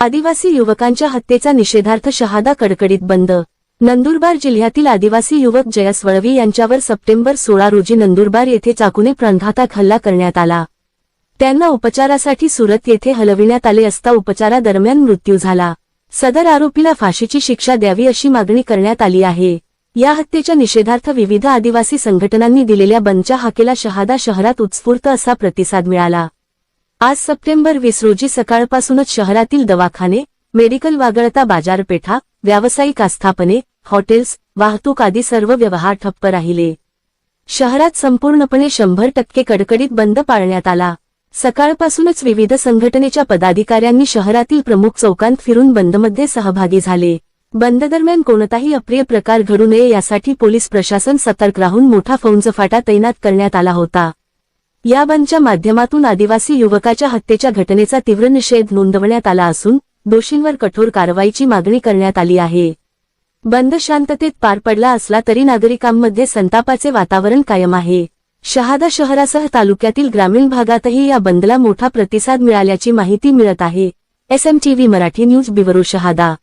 आदिवासी युवकांच्या हत्येचा निषेधार्थ शहादा कडकडीत बंद. नंदुरबार जिल्ह्यातील आदिवासी युवक जयस वळवी यांच्यावर सप्टेंबर सोळा रोजी नंदुरबार येथे चाकूने प्राणघातक हल्ला करण्यात आला. त्यांना उपचारासाठी सुरत येथे हलविण्यात आले असता उपचारादरम्यान मृत्यू झाला. सदर आरोपीला फाशीची शिक्षा द्यावी अशी मागणी करण्यात आली आहे. या हत्येच्या निषेधार्थ विविध आदिवासी संघटनांनी दिलेल्या बंदच्या हाकेला शहादा शहरात उत्स्फूर्त असा प्रतिसाद मिळाला. आज सप्टेंबर वीस रोजी सकाळपासूनच शहरातील दवाखाने मेडिकल वागळता बाजारपेठा व्यावसायिक आस्थापने हॉटेल्स वाहतूक आदी सर्व व्यवहार ठप्प राहिले. शहरात संपूर्णपणे शंभर टक्के कडकडीत बंद पाळण्यात आला. सकाळपासूनच विविध संघटनेच्या पदाधिकाऱ्यांनी शहरातील प्रमुख चौकांत फिरून बंदमध्ये सहभागी झाले. बंद दरम्यान कोणताही अप्रिय प्रकार घडू नये यासाठी पोलीस प्रशासन सतर्क राहून मोठा फौजफाटा तैनात करण्यात आला होता. या बंदच्या माध्यमातून आदिवासी युवकाच्या हत्येच्या घटनेचा तीव्र निषेध नोंदवण्यात आला असून दोषींवर कठोर कारवाईची मागणी करण्यात आली आहे. बंद शांततेत पार पडला असला तरी नागरिकांमध्ये संतापाचे वातावरण कायम आहे. शहादा शहरासह तालुक्यातील ग्रामीण भागातही या बंदला मोठा प्रतिसाद मिळाल्याची माहिती मिळत आहे. एसएमटीव्ही मराठी न्यूज बिवरू शहादा.